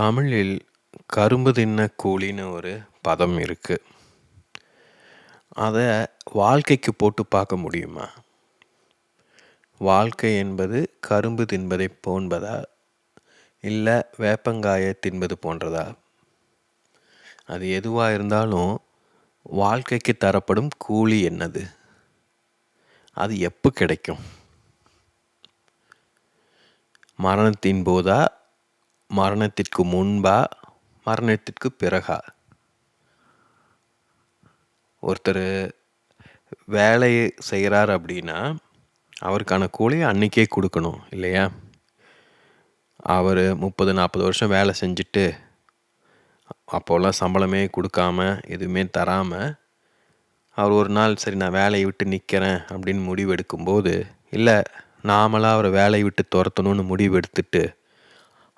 தமிழில் கரும்பு தின்ன கூலின்னு ஒரு பதம் இருக்குது அதை வாழ்க்கைக்கு போட்டு பார்க்க முடியுமா? வாழ்க்கை என்பது கரும்பு தின்பதைப் போன்பதா? இல்லை வேப்பங்காயை தின்பது போன்றதா? அது எதுவாக இருந்தாலும் வாழ்க்கைக்கு தரப்படும் கூலி என்னது? அது எப்போ கிடைக்கும்? மரணத்தின் போதா? மரணத்திற்கு முன்பா? மரணத்திற்கு பிறகா? ஒருத்தர் வேலை செய்கிறார் அப்படின்னா, அவருக்கான கூலிய அன்றைக்கே கொடுக்கணும் இல்லையா? அவர் முப்பது நாற்பது வருஷம் வேலை செஞ்சுட்டு, அப்போல்லாம் சம்பளமே கொடுக்காம எதுவுமே தராமல் அவர் ஒரு நாள் சரி நான் வேலையை விட்டு நிற்கிறேன் அப்படின்னு முடிவு எடுக்கும்போது, நாமளாக அவரை வேலையை விட்டு துரத்தணும்னு முடிவு எடுத்துட்டு,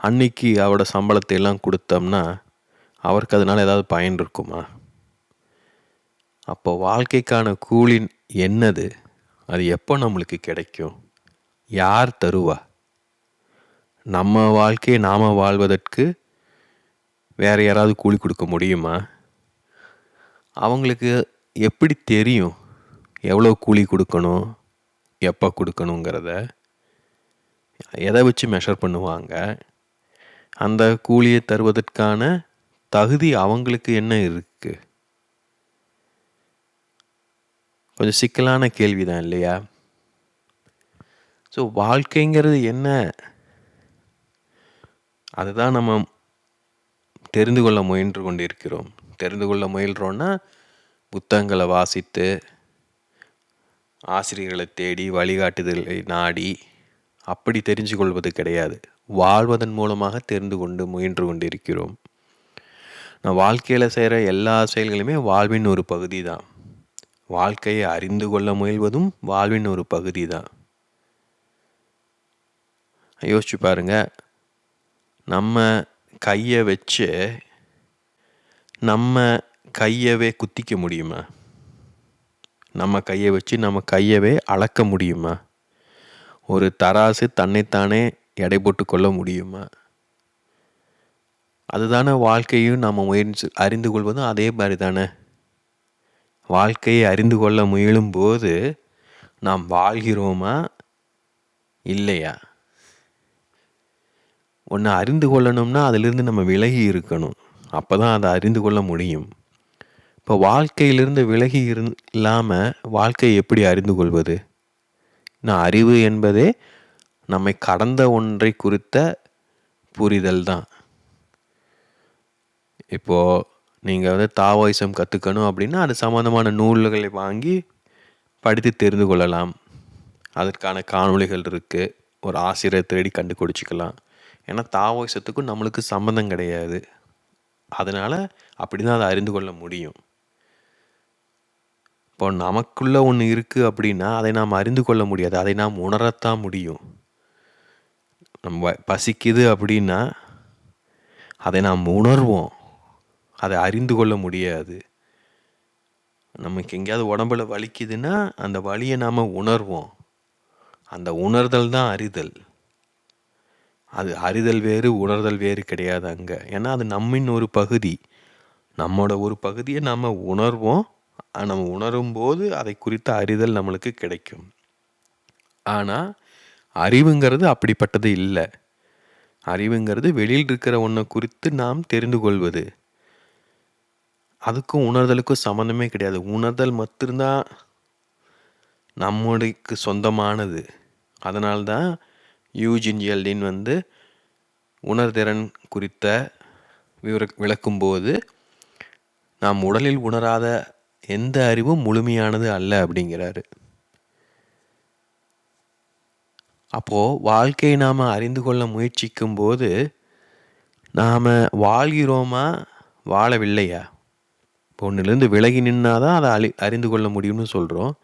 அன்னைக்கு அவரோட சம்பளத்தை எல்லாம் கொடுத்தோம்னா அவருக்கு அதனால் ஏதாவது பயன் இருக்குமா? அப்போ வாழ்க்கைக்கான கூலி என்னது? அது எப்போ நம்மளுக்கு கிடைக்கும்? யார் தருவா? நம்ம வாழ்க்கையை நாம் வாழ்வதற்கு வேறு யாராவது கூலி கொடுக்க முடியுமா? அவங்களுக்கு எப்படி தெரியும்? எவ்வளோ கூலி கொடுக்கணும் எப்போ கொடுக்கணுங்கிறத எதை வச்சு மெஷர் பண்ணுவாங்க? அந்த கூலியை தருவதற்கான தகுதி அவங்களுக்கு என்ன இருக்கு? கொஞ்சம் சிக்கலான கேள்விதான் இல்லையா? ஸோ வாழ்க்கைங்கிறது என்ன? அதுதான் நம்ம தெரிந்து கொள்ள முயன்று கொண்டிருக்கிறோம். தெரிந்து கொள்ள முயல்கிறோன்னா புத்தகங்களை வாசித்து, ஆசிரியர்களை தேடி, வழிகாட்டுதலை நாடி, அப்படி தெரிஞ்சு கொள்வது கிடையாது. வாழ்வதன் மூலமாக தெரிந்து கொண்டு முயன்று கொண்டிருக்கிறோம். நான் வாழ்க்கையில் செய்கிற எல்லா செயல்களுமே வாழ்வின் ஒரு பகுதி தான். வாழ்க்கையை அறிந்து கொள்ள முயல்வதும் வாழ்வின் ஒரு பகுதி தான். யோசிச்சு பாருங்க. நம்ம கையை வச்சு, நம்ம கையவே குத்திக்க முடியுமா? நம்ம கையை வச்சு நம்ம கையவே அளக்க முடியுமா? ஒரு தராசு தன்னைத்தானே எடை போட்டு கொள்ள முடியுமா? அதுதானே வாழ்க்கையும் நம்ம முயற்சி அறிந்து கொள்வதும் அதே மாதிரி தானே. வாழ்க்கையை அறிந்து கொள்ள முயலும் போது நாம் வாழ்கிறோமா? இல்லையா? ஒன்று அறிந்து கொள்ளணும்னா, அதிலிருந்து நம்ம விலகி இருக்கணும். அப்பதான் அதை அறிந்து கொள்ள முடியும். இப்போ வாழ்க்கையிலிருந்து விலகி இருந் இல்லாம வாழ்க்கையை எப்படி அறிந்து கொள்வது? நான் அறிவு என்பதே நம்மை கடந்த ஒன்றை குறித்த புரிதல் தான். இப்போது நீங்கள் வந்து தாவாயிசம் கற்றுக்கணும் அப்படின்னா, அது சம்மந்தமான நூல்களை வாங்கி படித்து தெரிந்து கொள்ளலாம். அதற்கான காணொளிகள் இருக்குது ஒரு ஆசிரியர் தேடி கண்டுபிடிச்சிக்கலாம் ஏன்னா தாவோயிசத்துக்கும் நம்மளுக்கு சம்மந்தம் கிடையாது. அதனால் அப்படி தான் அதை அறிந்து கொள்ள முடியும். இப்போ நமக்குள்ளே ஒன்று இருக்குது அப்படின்னா, அதை நாம் அறிந்து கொள்ள முடியாது. அதை நாம் உணரத்தான் முடியும். நம்ம பசிக்குது அப்படின்னா, அதை நாம் உணர்வோம். அதை அறிந்து கொள்ள முடியாது. நமக்கு எங்கேயாவது உடம்புல வலிக்குதுன்னா, அந்த வழியை நாம் உணர்வோம். அந்த உணர்தல் தான் அறிதல். அது அறிதல் வேறு, உணர்தல் வேறு கிடையாது அங்கே ஏன்னா அது நம்மின் ஒரு பகுதி. நம்மளோட ஒரு பகுதியை நாம் உணர்வோம். நம்ம உணரும்போது அதை குறித்த அறிதல் நம்மளுக்கு கிடைக்கும். ஆனால் அறிவுங்கிறது அப்படிப்பட்டது இல்லை அறிவுங்கிறது வெளியில் இருக்கிற ஒன்றை குறித்து நாம் தெரிந்து கொள்வது. அதுக்கும் உணர்தலுக்கும் சம்மந்தமே கிடையாது. உணர்தல் மட்டும்தான் நம்முடைக்கு சொந்தமானது. அதனால்தான் யூஜின் எல்டின் வந்து உணர்திறன் குறித்த விவர விளக்கும்போது, நாம் உடலில் உணராத எந்த அறிவும் முழுமையானது அல்ல அப்படிங்கிறாரு. அப்போது வாழ்க்கையை நாம் அறிந்து கொள்ள முயற்சிக்கும்போது, நாம் வாழ்கிறோமா? வாழவில்லையா? இப்போ விலகி நின்னா தான் அதை அழி அறிந்து கொள்ள முடியும்னு சொல்கிறோம்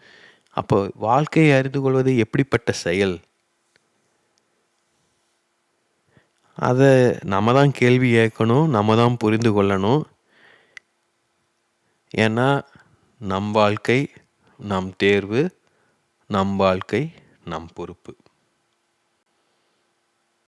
அப்போ வாழ்க்கையை அறிந்து கொள்வது எப்படிப்பட்ட செயல்? அதை நம்ம தான் கேள்வி கேட்கணும். நம்ம தான் புரிந்து கொள்ளணும். ஏன்னா, நம் வாழ்க்கை, நம் தேர்வு, நம் வாழ்க்கை, நம் பொறுப்பு.